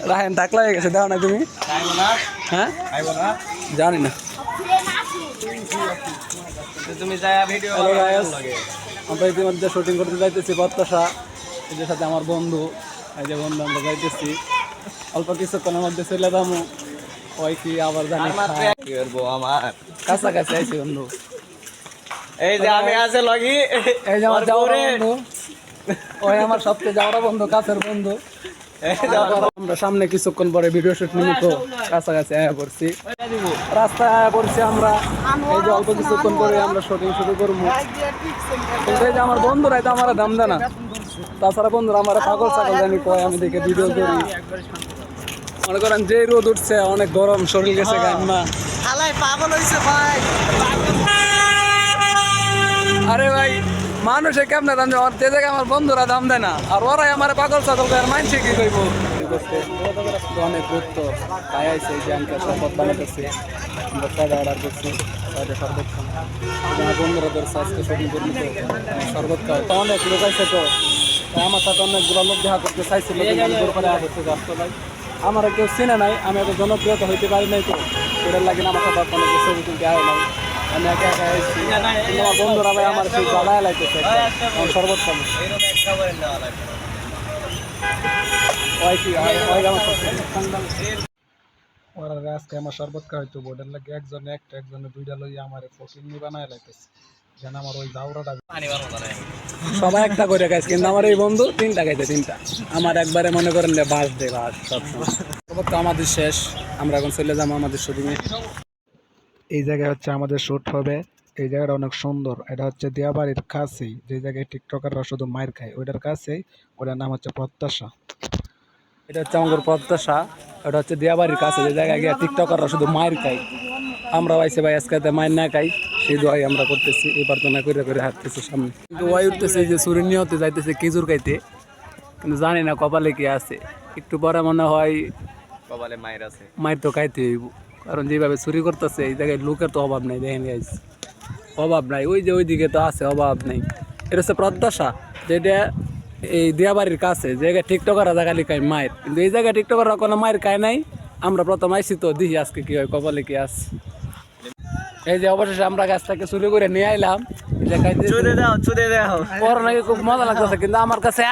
রাহেন টাকলা হয়ে গেছে দাও না তুমি? হ্যাঁ? জানি না। তুমি আমরা ইতিমধ্যে শুটিং করতে যাইতেছি প্রত্যাশা এদের সাথে আমার বন্ধু এই যে বন্ধু আমরা যাইতেছি। অল্প কিছুক্ষণের মধ্যে চলে দামু ওই কি আবার জানি আমার। কাছাকাছি আইছি বন্ধু। এই যে আমি আছে লগি। এই যে আমার যাওয়ার বন্ধু। ওই আমার সবচেয়ে যাওয়ার বন্ধু কাছের বন্ধু। আমার সামনে কিছুক্ষণ পরে ভিডিও শুট নিমিত্ত কাছাকাছি আয়া পড়ছি। রাস্তায় আয়া পড়ছি আমরা। এই যে অল্প কিছুক্ষণ পরে আমরা শুটিং শুরু করব। এই যে আমার বন্ধুরা তো আমার দাম দেয় না। তাছাড়া বন্ধুরা আমার পাগল ছাগল জানি কয়, আমি দেখে ভিডিও করি। মনে করেন যে রোদ উঠছে, অনেক গরম, শরীর গেছে গান্মা হালাই পাগল হয়েছে ভাই আরে ভাই মানুষে কেমনে দাম যে জায়গায় আমার বন্ধুরা দাম দেয় না। আর ওরাই আমার পাগল ছাগল করে মানছে কি কইব? অনেক শরবত শরবত আমার বন্ধুরা করবি অনেক আমার কেউ চিনে নাই, আমি এত জনপ্রিয়তা হইতে পারি নাই তো। এটার লাগে আমার সাথে কোনো নাই। আমি একা একা এসেছি কিন্তু আমার বন্ধুরা ভাই আমার সেই জ্বালায় লাগতেছে আমার শরবত খাব। ওরা আজকে আমার খাওয়াইতো বোর্ডের লাগে একজন একটা একজনে দুইটা লইয়া আমার ফকিনি বানায় লাইতেছে। যেন আমার ওই করে সবাই একটা করে খাইছে কিন্তু আমার এই বন্ধু তিনটা খাইছে তিনটা। আমার একবারে মনে করেন যে বাস দে বাস শরবত আমাদের শেষ আমরা এখন চলে যাব আমাদের শুটিংয়ে এই জায়গায় হচ্ছে আমাদের শ্যুট হবে। এই জায়গাটা অনেক সুন্দর। এটা হচ্ছে দিয়াবাড়ির কাছেই। যে জায়গায় টিকটকাররা শুধু মায়ের খায় ওইটার কাছেই। ওটার নাম হচ্ছে প্রত্যাশা। এটা হচ্ছে আমাদের প্রত্যাশা। এটা হচ্ছে দিয়াবাড়ির কাছে। যে জায়গায় গিয়ে টিকটকাররা শুধু মায়ের খাই আমরা পাইছি ভাই আজকে মায়ের না খাই। সেই দোয়াই আমরা করতেছি। এই প্রার্থনা করে করে হাঁটতেছি সামনে। কিন্তু ওয়াই উঠতেছে যে সুরের নিয়তে যাইতেছে খেজুর খাইতে। কিন্তু জানি না কপালে কি আছে। একটু পরে মনে হয় কপালে মায়ের আছে। মায়ের তো খাইতে হইব। কারণ যেভাবে চুরি করতেছে এই জায়গায় লোকের তো অভাব নাই দেখেন গাইজ অভাব নাই ওই যে ওইদিকে তো আছে অভাব নেই। এটা হচ্ছে প্রত্যাশা যেটা এই দিয়াবাড়ির কাছে জায়গায় টিকটকাররা জায়গা লিখায় মায়ের। কিন্তু এই জায়গায় টিকটকাররা কোনো মায়ের খায় নাই আমরা প্রথম আইসি তো দেখি আজকে কি হয় কপালে কি আছে। এই যে অবশেষে আমরা গাছটাকে চুরি করে নিয়ে আইলাম পরে নাকি খুব মজা লাগতেছে কিন্তু আমার কাছে